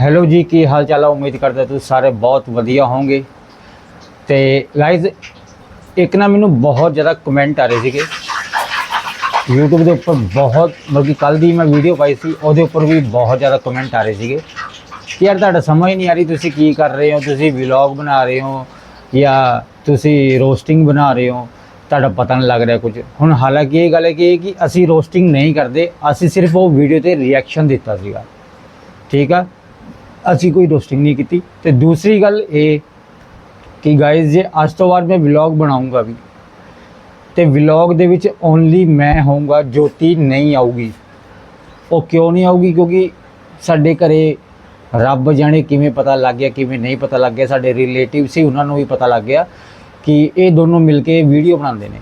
Hello ਜੀ, ਕੀ ਹਾਲ ਚਾਲ ਹੈ ਉਮੀਦ ਕਰਦਾ ਤੁਸੀਂ ਸਾਰੇ ਬਹੁਤ ਵਧੀਆ ਹੋਵੋਗੇ। ਤੇ ਗਾਇਜ਼ ਇੱਕ ਨਾ ਮੈਨੂੰ ਬਹੁਤ ਜ਼ਿਆਦਾ ਕਮੈਂਟ ਆ ਰਹੇ ਸੀਗੇ। YouTube ਦੇ ਉੱਪਰ ਬਹੁਤ ਬਲਕਿ ਕੱਲ ਦੀ ਮੈਂ ਵੀਡੀਓ ਪਾਈ ਸੀ, ਉਹਦੇ ਉੱਪਰ ਵੀ ਬਹੁਤ ਜ਼ਿਆਦਾ ਕਮੈਂਟ ਆ ਰਹੇ ਸੀਗੇ। ਕਿ ਯਾਰ ਤੁਹਾਡਾ ਸਮਝ ਨਹੀਂ ਆ ਰਹੀ, ਤੁਸੀਂ ਕੀ ਕਰ ਰਹੇ ਹੋ? ਤੁਸੀਂ ਵਲੌਗ ਬਣਾ ਰਹੇ ਹੋ ਜਾਂ ਤੁਸੀਂ ਰੋਸਟਿੰਗ ਬਣਾ ਰਹੇ ਹੋ? ਤੁਹਾਡਾ ਪਤਾ ਨਹੀਂ ਲੱਗ ਰਿਹਾ ਕੁਝ। ਹੁਣ ਹਾਲਾਂਕਿ ਇਹ ਗੱਲ ਹੈ ਕਿ ਕਿ ਅਸੀਂ ਰੋਸਟਿੰਗ ਨਹੀਂ ਕਰਦੇ, ਅਸੀਂ ਸਿਰਫ ਉਹ ਵੀਡੀਓ ਤੇ ਰਿਐਕਸ਼ਨ ਦਿੱਤਾ ਸੀਗਾ। ਠੀਕ ਆ? ਅਸੀਂ ਕੋਈ ਰੋਸਟਿੰਗ ਨਹੀਂ ਕੀਤੀ। ਤੇ ਦੂਸਰੀ ਗੱਲ ਇਹ ਕਿ ਗਾਇਜ਼ ਜੇ ਅੱਜ ਤੋਂ ਬਾਅਦ ਮੈਂ ਵਲੌਗ ਬਣਾਉਂਗਾ ਵੀ, ਤੇ ਵਲੌਗ ਦੇ ਵਿੱਚ ਓਨਲੀ ਮੈਂ ਹੋਊਂਗਾ, ਜੋਤੀ ਨਹੀਂ ਆਊਗੀ। ਉਹ ਕਿਉਂ ਨਹੀਂ ਆਊਗੀ? ਕਿਉਂਕਿ ਸਾਡੇ ਘਰੇ ਰੱਬ ਜਾਣੇ ਕਿਵੇਂ ਪਤਾ ਲੱਗ ਗਿਆ, ਕਿਵੇਂ ਨਹੀਂ ਪਤਾ ਲੱਗ ਗਿਆ। ਸਾਡੇ ਰਿਲੇਟਿਵ ਸੀ ਉਹਨਾਂ ਨੂੰ ਵੀ ਪਤਾ ਲੱਗ ਗਿਆ ਕਿ ਇਹ ਦੋਨੋਂ ਮਿਲ ਕੇ ਵੀਡੀਓ ਬਣਾਉਂਦੇ ਨੇ।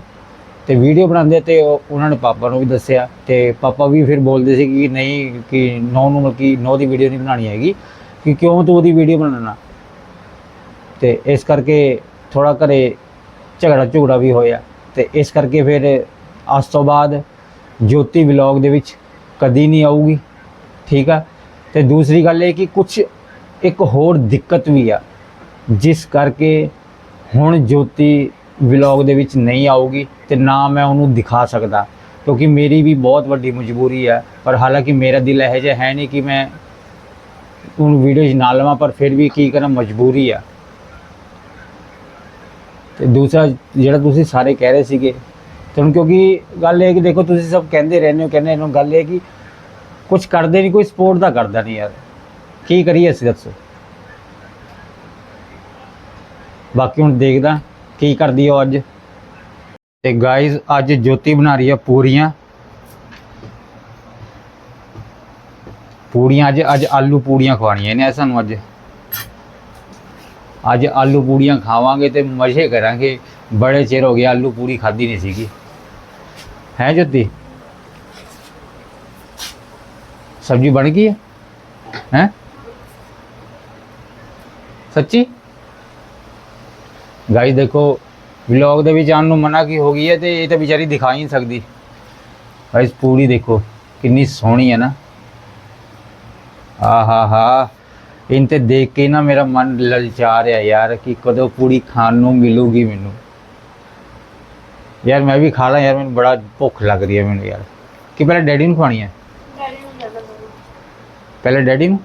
ਤੇ ਵੀਡੀਓ ਬਣਾਉਂਦੇ ਤੇ ਉਹਨਾਂ ਨੇ ਪਾਪਾ ਨੂੰ ਵੀ ਦੱਸਿਆ ਤੇ ਪਾਪਾ ਵੀ ਫਿਰ ਬੋਲਦੇ ਸੀ ਕਿ ਨਹੀਂ, ਕਿ ਨੌ ਨੂੰ ਮਤਲਬ ਕਿ ਨੌ ਦੀ ਵੀਡੀਓ ਨਹੀਂ ਬਣਾਉਣੀ ਹੈਗੀ। ਕਿ ਕਿਉਂ ਤੂੰ ਉਹਦੀ ਵੀਡੀਓ ਬਣਾਉਣਾ ਤੇ ਇਸ ਕਰਕੇ ਥੋੜਾ ਘਰੇ ਝਗੜਾ ਝੁਗੜਾ ਵੀ ਹੋਇਆ। ਤੇ ਇਸ ਕਰਕੇ ਫਿਰ ਅੱਜ ਤੋਂ ਬਾਅਦ ਜੋਤੀ ਵਲੌਗ ਦੇ ਵਿੱਚ ਕਦੀ ਨਹੀਂ ਆਊਗੀ। ਠੀਕ ਆ? ਤੇ ਦੂਸਰੀ ਗੱਲ ਇਹ ਕਿ ਕੁਝ ਇੱਕ ਹੋਰ ਦਿੱਕਤ ਵੀ ਆ, ਜਿਸ ਕਰਕੇ ਹੁਣ ਜੋਤੀ ਵਲੌਗ ਦੇ ਵਿੱਚ ਨਹੀਂ ਆਊਗੀ ਤੇ ਨਾ ਮੈਂ ਉਹਨੂੰ ਦਿਖਾ ਸਕਦਾ। ਕਿਉਂਕਿ ਮੇਰੀ ਵੀ ਬਹੁਤ ਵੱਡੀ ਮਜਬੂਰੀ ਹੈ ਪਰ ਹਾਲਾਂਕਿ ਮੇਰਾ ਦਿਲ ਇਹੋ ਜਿਹਾ ਹੈ ਨਹੀਂ ਕਿ ਮੈਂ ਉਹਨੂੰ ਵੀਡੀਓ 'ਚ ਨਾ ਲਵਾਂ, ਪਰ ਫਿਰ ਵੀ ਕੀ ਕਰਾਂ, ਮਜਬੂਰੀ ਆ। ਤੇ ਦੂਸਰਾ, ਜਿਹੜਾ ਤੁਸੀਂ ਸਾਰੇ ਕਹਿ ਰਹੇ ਸੀਗੇ, ਤੇ ਹੁਣ ਕਿਉਂਕਿ ਗੱਲ ਇਹ ਕਿ ਦੇਖੋ, ਤੁਸੀਂ ਸਭ ਕਹਿੰਦੇ ਰਹਿੰਦੇ ਹੋ, ਕਹਿੰਦੇ ਇਹਨੂੰ ਗੱਲ ਇਹ ਕਿ ਕੁਝ ਕਰਦੇ ਨਹੀਂ, ਕੋਈ ਸਪੋਰਟ ਦਾ ਕਰਦਾ ਨਹੀਂ ਯਾਰ। ਕੀ ਕਰੀਏ ਅਸੀਂ, ਦੱਸੋ। ਬਾਕੀ ਹੁਣ ਦੇਖਦਾ, ਕੀ ਕਰਦੀ ਹੋ ਅੱਜ। ਤੇ ਗਾਇਜ਼ ਅੱਜ ਜੋਤੀ ਬਣਾ ਰਹੀ ਆ ਪੂਰੀਆਂ। ਪੂੜੀਆਂ, ਅੱਜ ਅੱਜ ਆਲੂ ਪੂੜੀਆਂ ਖਵਾਣੀਆਂ ਨੇ ਸਾਨੂੰ ਅੱਜ। ਅੱਜ ਆਲੂ ਪੂੜੀਆਂ ਖਾਵਾਂਗੇ ਤੇ ਮਜ਼ੇ ਕਰਾਂਗੇ। ਬੜੇ ਚਿਰ ਹੋ ਗਏ ਆਲੂ ਪੂੜੀ ਖਾਧੀ ਨਹੀਂ ਸੀਗੀ। ਹੈ ਜੁੱਤੀ? ਸਬਜ਼ੀ ਬਣ ਗਈ ਹੈ? ਹੈ? ਸੱਚੀ? ਗਾਈ ਦੇਖੋ, ਵਲੌਗ ਦੇ ਵਿੱਚ ਆਉਣ ਨੂੰ ਮਨਾ ਕੀ ਹੋ ਗਈ ਹੈ ਤੇ ਇਹ ਤਾਂ ਵਿਚਾਰੀ ਦਿਖਾ ਹੀ ਨਹੀਂ ਸਕਦੀ। ਗਾਇਸ ਪੂੜੀ ਦੇਖੋ, ਕਿੰਨੀ ਸੋਹਣੀ ਹੈ ਨਾ। ਆਹਾ ਹਾ ਇਨ ਤੇ ਦੇਖ ਕੇ ਨਾ ਮੇਰਾ ਮਨ ਲਲਚਾ ਰਿਹਾ ਯਾਰ ਕਿ ਕਦੋਂ ਪੂੜੀ ਖਾਣ ਨੂੰ ਮਿਲੂਗੀ ਮੈਨੂੰ ਯਾਰ ਮੈਂ ਵੀ ਖਾ ਲਾਂ ਯਾਰ ਮੈਨੂੰ ਬੜਾ ਭੁੱਖ ਲੱਗ ਰਹੀ ਹੈ ਮੈਨੂੰ ਯਾਰ ਕਿ ਪਹਿਲਾਂ ਡੈਡੀ ਨੂੰ ਖਵਾਣੀ ਹੈ ਡੈਡੀ ਨੂੰ ਜ਼ਿਆਦਾ ਬੋਲੋ ਪਹਿਲਾਂ ਡੈਡੀ ਨੂੰ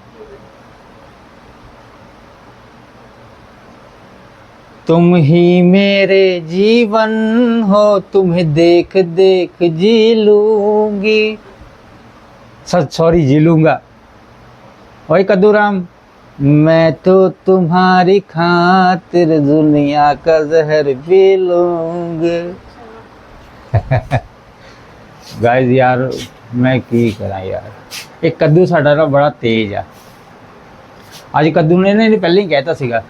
तुम ही मेरे जीवन हो तुम्हें देख देख जी लूंगी सच सॉरी जी लूंगा ओए कद्दू राम मैं तो तुम्हारी खातिर दुनिया का जहर पी लूंगी ਗਾਇਜ਼ ਯਾਰ ਮੈਂ ਕੀ ਕਰਾਂ ਯਾਰ ਇਹ ਕੱਦੂ ਸਾਡਾ ਨਾ ਬੜਾ ਤੇਜ਼ ਆ ਅੱਜ ਕੱਦੂ ਨੇ ਨਾ ਇਹਨੇ ਪਹਿਲਾਂ ਹੀ ਕਹਿਤਾ ਸੀਗਾ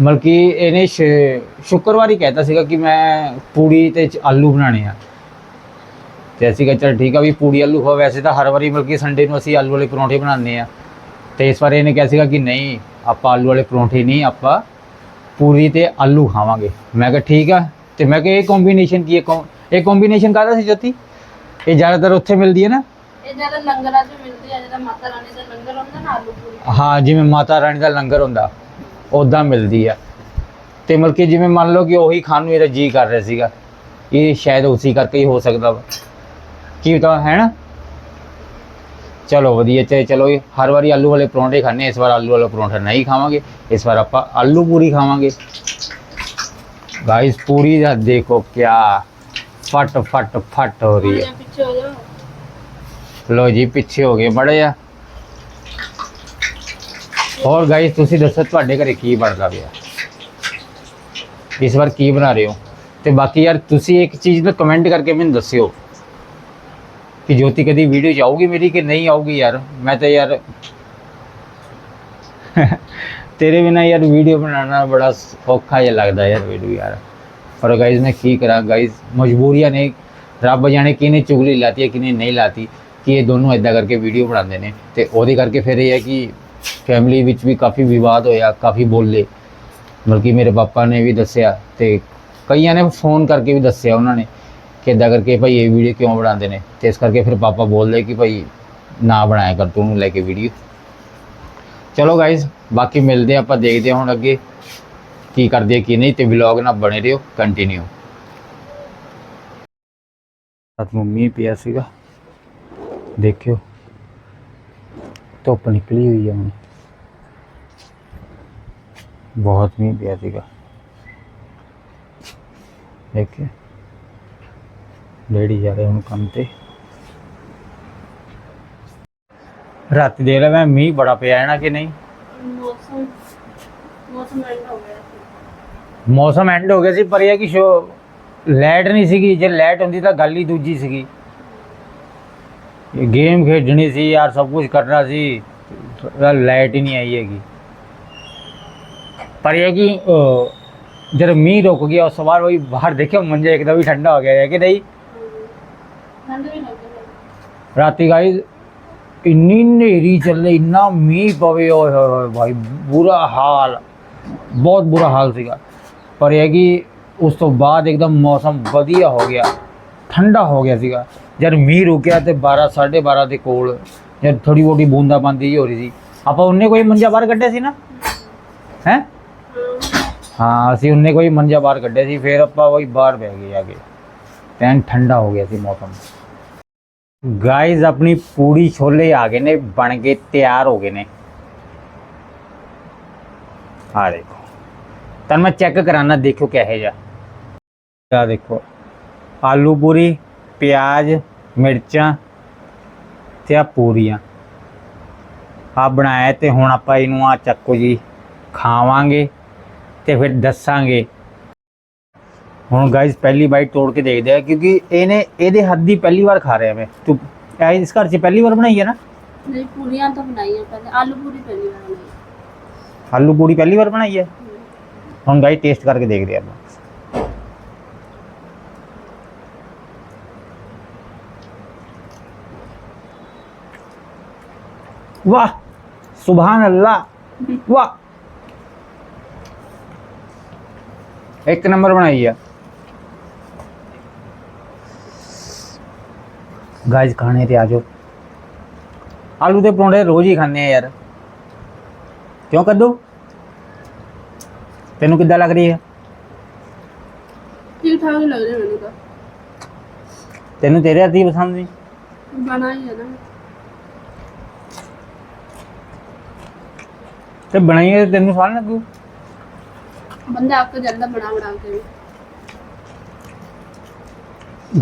ਮਤਲਬ ਕਿ ਇਹਨੇ ਸ਼- ਸ਼ੁੱਕਰਵਾਰ ਹੀ ਕਹਿਤਾ ਸੀਗਾ ਕਿ ਮੈਂ ਪੂੜੀ ਤੇ ਚ- ਆਲੂ ਬਣਾਣੇ ਆ ਤੇ ਅਸੀਂ ਕਿਹਾ ਚਲ ਠੀਕ ਆ ਵੀ ਪੂੜੀ ਆਲੂ ਹੋ ਵੈਸੇ ਤਾਂ ਹਰ ਵਾਰੀ ਮਤਲਬ ਕਿ ਸੰਡੇ ਨੂੰ ਅਸੀਂ ਆਲੂ ਵਾਲੇ ਪਰੌਂਠੇ ਬਣਾਉਂਦੇ ਆ ਤੇ ਇਸ ਵਾਰ ਇਹਨੇ ਕਿਹਾ ਸੀਗਾ ਕਿ ਨਹੀਂ ਆਪਾਂ ਆਲੂ ਵਾਲੇ ਪਰੌਂਠੇ ਨਹੀਂ ਆਪਾਂ ਪੂਰੀ ਤੇ ਆਲੂ ਖਾਵਾਂਗੇ। ਮੈਂ ਕਿਹਾ ਠੀਕ ਆ ਤੇ ਮੈਂ ਕਿਹਾ ਇਹ ਕੰਬੀਨੇਸ਼ਨ ਕੀ ਹੈ? ਇਹ ਕੰਬੀਨੇਸ਼ਨ ਕਾਹਦਾ ਸੀ ਜੋਤੀ? ਇਹ ਜ਼ਿਆਦਾਤਰ ਉੱਥੇ ਮਿਲਦੀ ਹੈ ਨਾ? ਇਹ ਜਿਹੜਾ ਲੰਗਰਾਂ 'ਚ ਮਿਲਦੀ ਹੈ ਜਿਹੜਾ ਮਾਤਾ ਰਾਣੀ ਦਾ ਲੰਗਰ ਹੁੰਦਾ ਨਾ ਆਲੂ ਪੂਰੀ। ਹਾਂ ਜਿਵੇਂ ਮਾਤਾ ਰਾਣੀ ਦਾ ਲੰਗਰ ਹੁੰਦਾ ਉਦਾਂ ਮਿਲਦੀ ਆ। ਤੇ ਮਤਲਬ ਕਿ ਜਿਵੇਂ ਮੰਨ ਲਓ ਕਿ ਉਹੀ ਖਾਣ ਨੂੰ ਮੇਰਾ ਜੀ ਕਰ ਰਿਹਾ ਸੀਗਾ ਇਹ ਸ਼ਾਇਦ ਉਸੇ ਕਰਕੇ ਹੀ ਹੋ ਸਕਦਾ ਵਾ। ਕੀ ਪਤਾ ਹੈ ਨਾ? ਚਲੋ ਵਧੀਆ ਤੇ ਚਲੋ ਇਹ ਹਰ ਵਾਰੀ ਆਲੂ ਵਾਲੇ ਪਰੌਂਠੇ ਖਾਣੇ ਇਸ ਵਾਰ ਆਲੂ ਵਾਲਾ ਪਰੌਂਠਾ ਨਹੀਂ ਖਾਵਾਂਗੇ ਇਸ ਵਾਰ ਆਪਾਂ ਆਲੂ ਪੂਰੀ ਖਾਵਾਂਗੇ ਗਾਇਸ ਪੂਰੀ ਦਾ ਦੇਖੋ ਕਿਆ ਫਟ ਫਟ ਫਟ ਹੋ ਰਹੀ ਹੈ ਜਾਂ ਪਿੱਛੇ ਹੋ ਜਾਓ ਲੋ ਜੀ ਪਿੱਛੇ ਹੋ ਗਏ ਮੜੇ ਆ ਹੋਰ ਗਾਇਸ ਤੁਸੀਂ ਦੱਸੋ ਤੁਹਾਡੇ ਘਰੇ ਕੀ ਬਣਦਾ ਪਿਆ ਇਸ ਵਾਰ ਕੀ ਬਣਾ ਰਹੇ ਹੋ ਤੇ ਬਾਕੀ ਯਾਰ ਤੁਸੀਂ ਇੱਕ ਚੀਜ਼ ਨਾ ਕਮੈਂਟ ਕਰਕੇ ਮੈਨੂੰ ਦੱਸਿਓ ਕਿ ਜੋਤੀ ਕਦੀ ਵੀਡੀਓ ਚ ਆਊਗੀ ਮੇਰੀ ਕਿ ਨਹੀਂ ਆਊਗੀ ਯਾਰ? ਮੈਂ ਤਾਂ ਯਾਰ ਤੇਰੇ ਬਿਨਾ ਯਾਰ ਵੀਡੀਓ ਬਣਾਉਣਾ ਬੜਾ ਔਖਾ ਜਿਹਾ ਲੱਗਦਾ ਯਾਰ ਵੀਡੀਓ ਯਾਰ। ਪਰ ਗਾਇਸ ਮੈਂ ਕੀ ਕਰਾਂ? ਗਾਇਸ ਮਜਬੂਰੀਆਂ ਨੇ, ਰੱਬ ਜਾਣੇ ਕਿਹਨੇ ਚੁਗਲੀ ਲਾਤੀ ਹੈ, ਕਿਹਨੇ ਨਹੀਂ ਲਾਤੀ, ਕਿ ਇਹ ਦੋਨੋਂ ਇਦਾਂ ਕਰਕੇ ਵੀਡੀਓ ਬਣਾਉਂਦੇ ਨੇ। ਤੇ ਉਹਦੇ ਕਰਕੇ ਫਿਰ ਇਹ ਹੈ ਕਿ ਫੈਮਿਲੀ ਵਿੱਚ ਵੀ ਕਾਫੀ ਵਿਵਾਦ ਹੋਇਆ, ਕਾਫੀ ਬੋਲੇ। ਬਲਕਿ ਮੇਰੇ ਪਾਪਾ ਨੇ ਵੀ ਦੱਸਿਆ ਤੇ ਕਈਆਂ ਨੇ ਫੋਨ ਕਰਕੇ ਵੀ ਦੱਸਿਆ ਉਹਨਾਂ ਨੇ। ਕਿ ਇਦਾਂ ਕਰਕੇ ਭਾਈ ਇਹ ਵੀਡੀਓ ਕਿਉਂ ਬਣਾਉਂਦੇ ਨੇ? ਤੇ ਇਸ ਕਰਕੇ ਫਿਰ ਪਾਪਾ ਬੋਲਦੇ ਕਿ ਭਾਈ ਨਾ ਬਣਾਇਆ ਕਰ, ਤੂੰ ਉਹਨੂੰ ਲੈ ਕੇ ਵੀਡੀਓ ਚਲੋ ਗਾਇਜ਼ ਬਾਕੀ ਮਿਲਦੇ ਆ ਆਪਾਂ ਦੇਖਦੇ ਹਾਂ ਹੁਣ ਅੱਗੇ ਕੀ ਕਰਦੇ ਆ, ਕੀ ਨਹੀਂ, ਤੇ ਵਲੌਗ ਨਾਲ ਬਣੇ ਰਹੋ ਕੰਟੀਨਿਊ ਰਾਤ ਨੂੰ ਮੀਂਹ ਪਿਆ ਸੀਗਾ। ਦੇਖਿਓ, ਧੁੱਪ ਨਿਕਲੀ ਹੋਈ ਹੈ ਹੁਣ। ਬਹੁਤ ਮੀਂਹ ਪਿਆ ਸੀਗਾ। ਦੇਖਿਓ। ਡੈਡੀ ਜਾ ਰਹੇ ਹੁਣ ਕੰਮ ਤੇ ਰਾਤੀ ਦੇ ਲੈ ਮੈਂ ਮੀਂਹ ਬੜਾ ਪਿਆ ਹੈ ਨਾ ਕਿ ਨਹੀਂ ਮੌਸਮ ਮੌਸਮ ਐਂਡ ਹੋ ਗਿਆ ਸੀ ਮੌਸਮ ਐਂਡ ਹੋ ਗਿਆ ਸੀ ਪਰ ਇਹ ਕਿ ਸ਼ੋ ਲਾਈਟ ਨਹੀਂ ਸੀਗੀ ਜੇ ਲਾਈਟ ਹੁੰਦੀ ਤਾਂ ਗੱਲ ਹੀ ਦੂਜੀ ਸੀਗੀ ਇਹ ਗੇਮ ਖੇਡਣੀ ਸੀ ਯਾਰ ਸਭ ਕੁਝ ਕਰਨਾ ਸੀ ਲਾਈਟ ਹੀ ਨਹੀਂ ਆਈ ਹੈਗੀ ਪਰ ਇਹ ਕਿ ਅਹ, ਜਦ ਮੀਂਹ ਰੁਕ ਗਿਆ ਉਸ ਤੋਂ ਬਾਅਦ वही बाहर देखो मंजा एकदम ही ठंडा हो गया है कि नहीं ਠੰਡ ਵੀ ਲੱਗ ਰਹੀ ਰਾਤੀ ਗਾਈਜ਼ ਇੰਨੀ ਹਨੇਰੀ ਚੱਲੇ ਇੰਨਾ ਮੀਂਹ ਪਵੇ ਓਏ ਹੋਏ ਹੋਏ ਭਾਈ ਬੁਰਾ ਹਾਲ ਬਹੁਤ ਬੁਰਾ ਹਾਲ ਸੀਗਾ। ਪਰ ਇਹ ਕਿ ਉਸ ਤੋਂ ਬਾਅਦ ਇੱਕਦਮ ਮੌਸਮ ਵਧੀਆ ਹੋ ਗਿਆ ਠੰਡਾ ਹੋ ਗਿਆ ਸੀਗਾ। ਜਦ ਮੀਂਹ ਰੁਕਿਆ ਤੇ 12 12:30 ਦੇ ਕੋਲ ਜਦ ਥੋੜੀ ਬੋਟੀ ਬੂੰਦਾ ਬਾਂਦੀ ਹੋ ਰਹੀ ਸੀ। ਆਪਾਂ ਉਹਨੇ ਕੋਈ ਮੰਜਾ ਬਾਹਰ ਕੱਢਿਆ ਸੀ ਨਾ? ਹੈ। ਹਾਂ ਅਸੀਂ ਉਹਨੇ ਕੋਈ ਮੰਜਾ ਬਾਹਰ ਕੱਢਿਆ ਸੀ ਫਿਰ ਆਪਾਂ ਉਹੀ ਬਾਹਰ ਬਹਿ ਗਏ ਜਾ ਕੇ। ਤੈਨ ਠੰਡਾ ਹੋ ਗਿਆ ਸੀ ਮੌਸਮ ਗਾਇਜ਼ ਆਪਣੀ ਪੂਰੀ ਛੋਲੇ ਆ ਗਏ ਨੇ ਬਣ ਕੇ ਤਿਆਰ ਹੋ ਗਏ ਨੇ ਆ ਦੇਖੋ ਤਾਂ ਮੈਂ ਚੈੱਕ ਕਰਾਣਾ ਦੇਖੋ ਕਿਹੋ ਜਿਹਾ ਆ ਦੇਖੋ ਆਲੂ ਪੂਰੀ ਪਿਆਜ਼ ਮਿਰਚਾਂ ਤੇ ਆ ਪੂਰੀਆਂ ਆ ਬਣਾਇਆ ਤੇ ਹੁਣ ਆਪਾਂ ਇਹਨੂੰ ਆ ਚੱਕੋ ਜੀ ਖਾਵਾਂਗੇ ਤੇ ਫਿਰ ਦੱਸਾਂਗੇ ਹੁਣ ਗਾਇਸ ਪਹਿਲੀ ਬਾਈਟ ਤੋੜ ਕੇ ਦੇਖਦੇ ਆ ਕਿਉਂਕਿ ਇਹਨੇ ਇਹਦੇ ਹੱਥ ਦੀ ਪਹਿਲੀ ਵਾਰ ਖਾ ਰਿਹਾ ਮੈਂ। ਤੂੰ ਇਹ ਇਸ ਘਰ 'ਚ ਪਹਿਲੀ ਵਾਰ ਬਣਾਈ ਹੈ ਨਾ? ਨਹੀਂ ਪੂਰੀਆਂ ਤਾਂ ਬਣਾਈਆਂ ਪਹਿਲੇ। ਆਲੂ ਪੂਰੀ ਪਹਿਲੀ ਵਾਰ ਬਣਾਈ ਆਲੂ ਪੂੜੀ ਪਹਿਲੀ ਵਾਰ ਬਣਾਈ ਹੈ ਹੁਣ ਗਾਇਸ ਟੇਸਟ ਕਰਕੇ ਦੇਖਦੇ ਆ ਆਪਾਂ। ਵਾਹ! ਸੁਭਾਨ ਅੱਲਾ ਵਾਹ! ਇੱਕ ਨੰਬਰ ਬਣਾਈ ਹੈ ਗਾਇਸ ਖਾਣੇ ਤੇ ਆ ਜਾਓ। ਆਲੂ ਦੇ ਪਰੌਂਠੇ ਰੋਜ਼ ਹੀ ਖਾਂਦੇ ਆ ਯਾਰ। ਕਿਉਂ ਕੱਦੂ? ਤੈਨੂੰ ਕਿੱਦਾਂ ਲੱਗ ਰਹੀ ਹੈ? ਠੀਕ ਠਾਕ ਹੀ ਲੱਗ ਰਿਹਾ ਮੈਨੂੰ ਤਾਂ। ਤੈਨੂੰ ਤੇਰੇ ਹੱਥ ਪਸੰਦ ਨਹੀਂ? ਬਣਾਈ ਹੈ ਨਾ। ਤੇ ਬਣਾਈ ਹੈ ਤੇ ਤੈਨੂੰ ਸਵਾਦ ਨੀ ਲੱਗੂ ਬੰਦਾ ਆਪ ਤੋਂ ਜਾਂਦਾ ਬਣਾ ਬਣਾ ਕੇ। ਵੀ।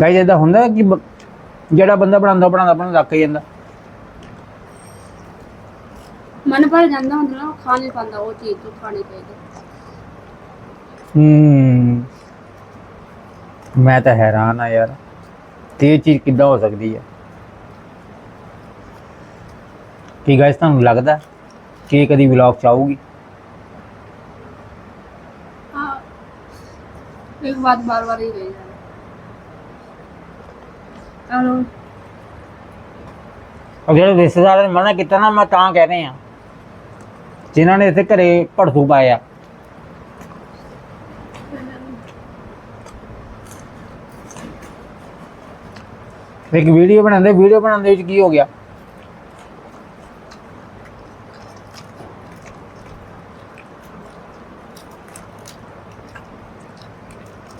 ਗਾਇਸ ਇਦਾਂ ਹੁੰਦਾ ਕਿ ਬ- ਜਿਹੜਾ ਬੰਦਾ ਬਣਾਉਂਦਾ ਬਣਾਉਂਦਾ ਆਪਣਾ ਰੱਖ ਜਾਂਦਾ। ਮਨ ਭਰ ਜਾਂਦਾ ਹੁੰਦਾ ਨਾ ਖਾ ਪਾਉਂਦਾ ਉਹ ਚੀਜ਼ ਤੋਂ ਖਾਣੀ ਚਾਹੀਦੀ। ਹੂੰ। ਮੈਂ ਤਾਂ ਹੈਰਾਨ ਆ ਯਾਰ ਤੇ ਇਹ ਚੀਜ਼ ਕਿੱਦਾਂ ਹੋ ਸਕਦੀ ਹੈ ਕੀ ਗਾਇਸ ਤੁਹਾਨੂੰ ਲੱਗਦਾ ਕਿ ਕਦੀ ਵਲੌਗ ਚ ਆਊਗੀ? ਹਾਂ ਇੱਕ ਬਾਤ ਬਾਰ ਬਾਰ ਹੀ ਰਹੀ जा हेलो ਉਹ ਜਿਹੜੇ ਰਿਸ਼ਤੇਦਾਰਾਂ ਨੇ ਮਨਾ ਕੀਤਾ ਨਾ ਮੈਂ ਤਾਂ ਕਹਿ ਰਿਹਾ ਜਿਨ੍ਹਾਂ ਨੇ ਇੱਥੇ ਘਰੇ ਭੜਥੂ ਪਾਇਆ ਇੱਕ ਵੀਡੀਓ ਬਣਾਉਂਦੇ ਵੀਡੀਓ ਬਣਾਉਂਦੇ ਵਿੱਚ ਕੀ ਹੋ ਗਿਆ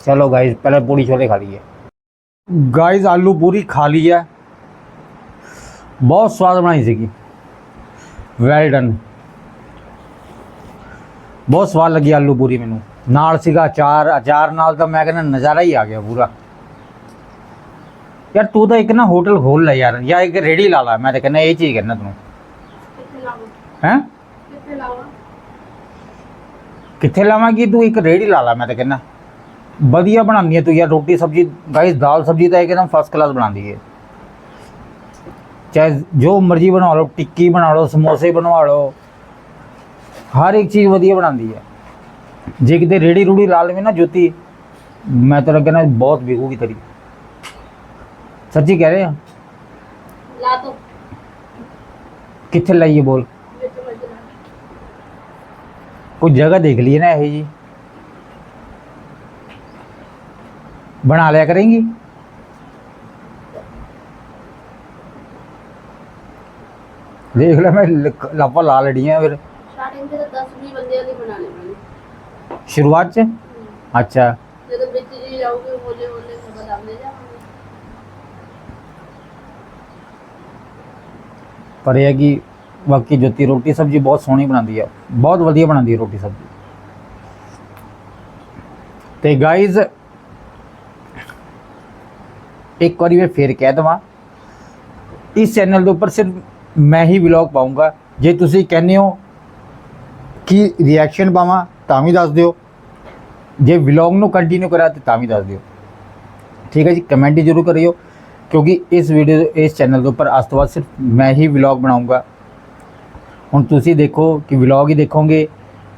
चलो गाइस पहले पूरी छोले खा लिए ਗਾਇਜ਼ ਆਲੂ ਪੂਰੀ ਖਾ ਲਈ ਹੈ। ਬਹੁਤ ਸਵਾਦ ਬਣਾਈ ਸੀਗੀ। ਵੈਲ ਡਨ ਬਹੁਤ ਸਵਾਦ ਲੱਗੀ ਆਲੂ ਪੂਰੀ ਮੈਨੂੰ। ਨਾਲ ਸੀਗਾ ਅਚਾਰ। ਅਚਾਰ ਨਾਲ ਤਾਂ ਮੈਂ ਕਹਿੰਦਾ ਨਜ਼ਾਰਾ ਹੀ ਆ ਗਿਆ ਪੂਰਾ। ਯਾਰ ਤੂੰ ਤਾਂ ਇੱਕ ਨਾ ਹੋਟਲ ਖੋਲ ਲੈ ਯਾਰ। ਜਾਂ ਇੱਕ ਰੇੜੀ ਲਾ ਲੈ ਮੈਂ ਤਾਂ ਕਹਿੰਦਾ ਇਹ ਚੀਜ਼ ਕਹਿੰਦਾ ਤੂੰ ਹੈ? ਕਿੱਥੇ ਲਾਵਾਂ? ਕਿੱਥੇ ਲਾਵਾਂ ਕਿ ਤੂੰ? ਇੱਕ ਰੇੜੀ ਲਾ ਲੈ ਮੈਂ ਤਾਂ ਕਹਿੰਦਾ। ਵਧੀਆ ਬਣਾਉਂਦੀ ਹੈ ਤੂੰ ਯਾਰ ਰੋਟੀ ਸਬਜੀ ਗਾਇਸ ਦਾਲ ਸਬਜੀ ਤਾਂ ਇੱਕਦਮ ਫਸਟ ਕਲਾਸ ਬਣਾਉਂਦੀ ਹੈ। ਚਾਹੇ ਜੋ ਮਰਜ਼ੀ ਬਣਾ ਲਓ ਟਿੱਕੀ ਬਣਾ ਲਓ ਸਮੋਸੇ ਬਣਵਾ ਲਓ ਹਰ ਇੱਕ ਚੀਜ਼ ਵਧੀਆ ਬਣਾਉਂਦੀ ਹੈ। ਜੇ ਕਿਤੇ ਰੇੜੀ ਰੂੜੀ ਲਾ ਲਵੇਂ ਨਾ ਜੋਤੀ ਮੈਂ ਤਾਂ ਲੱਗਣਾ ਬਹੁਤ ਵਿਕੂਗੀ ਤੇਰੀ। ਸੱਚੀ ਕਹਿ ਰਿਹਾ ला तो ਕਿੱਥੇ ਲਾਈਏ ਬੋਲ? ਕੋਈ ਜਗ੍ਹਾ ਦੇਖ ਲਈ ਨਾ ਇਹ ਜੀ ਬਣਾ ਲਿਆ ਕरेंगी ਦੇਖ ਲੈ ਮੈਂ ਲਾਪਾ ਲਾ ਲੜੀਆਂ ਫਿਰ। ਸਟਾਰਟਿੰਗ ਤੇ ਤਾਂ 10 20 ਬੰਦਿਆਂ ਦੀ ਬਣਾਣੇ ਪੈਣੇ। ਸ਼ੁਰੂਆਤ ਚ? ਅੱਛਾ। ਜਦੋਂ ਵਿੱਚ ਜੀ ਜਾਓਗੇ ਹੌਲੇ ਹੌਲੇ ਵਧਾਉਂਦੇ ਜਾਵਾਂਗੇ। ਪਰ ਇਹ ਕਿ ਬਾਕੀ ਜੋਤੀ ਰੋਟੀ ਸਬਜ਼ੀ ਬਹੁਤ ਸੋਹਣੀ ਬਣਾਉਂਦੀ ਆ। ਬਹੁਤ ਵਧੀਆ ਬਣਾਉਂਦੀ ਹੈ ਰੋਟੀ ਸਬਜ਼ੀ। ਤੇ ਗਾਇਜ਼ ਇੱਕ ਵਾਰੀ ਮੈਂ ਫੇਰ ਕਹਿ ਦਵਾਂ, ਇਸ ਚੈਨਲ ਦੇ ਉੱਪਰ ਸਿਰਫ ਮੈਂ ਹੀ ਵਲੌਗ ਪਾਉਂਗਾ ਜੇ ਤੁਸੀਂ ਕਹਿੰਦੇ ਹੋ ਕਿ ਰਿਐਕਸ਼ਨ ਪਾਵਾਂ, ਤਾਂ ਵੀ ਦੱਸ ਦਿਓ। ਜੇ ਵਲੌਗ ਨੂੰ ਕੰਟੀਨਿਊ ਕਰਾ ਤੇ ਤਾਂ ਵੀ ਦੱਸ ਦਿਓ। ਠੀਕ ਹੈ ਜੀ ਕਮੈਂਟ ਜ਼ਰੂਰ ਕਰਿਓ, ਕਿਉਂਕਿ ਇਸ ਵੀਡੀਓ ਇਸ ਚੈਨਲ ਦੇ ਉੱਪਰ ਅੱਜ ਤੋਂ ਬਾਅਦ ਸਿਰਫ ਮੈਂ ਹੀ ਵਲੌਗ ਬਣਾਉਂਗਾ ਹੁਣ ਤੁਸੀਂ ਦੇਖੋ ਕਿ ਵਲੌਗ ਹੀ ਦੇਖੋਗੇ,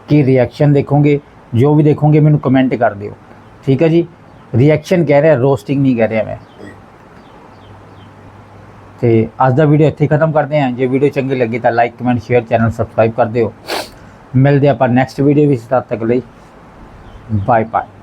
ਕਿ ਰਿਐਕਸ਼ਨ ਦੇਖੋਗੇ, ਜੋ ਵੀ ਦੇਖੋਗੇ ਮੈਨੂੰ ਕਮੈਂਟ ਕਰ ਦਿਓ। ਠੀਕ ਹੈ ਜੀ ਰਿਐਕਸ਼ਨ ਕਹਿ ਰਿਹਾ ਰੋਸਟਿੰਗ ਨਹੀਂ ਕਹਿ ਰਿਹਾ ਮੈਂ। ਤੇ ਅੱਜ ਦਾ ਵੀਡੀਓ ਇੱਥੇ ਖਤਮ ਕਰਦੇ ਹਾਂ। ਜੇ ਵੀਡੀਓ ਚੰਗੀ ਲੱਗੀ ਤਾਂ like comment share channel subscribe ਕਰ ਦਿਓ। ਮਿਲਦੇ ਆਪਾਂ ਨੈਕਸਟ ਵੀਡੀਓ ਵਿੱਚ, ਤਦ ਤੱਕ ਲਈ ਬਾਏ ਬਾਏ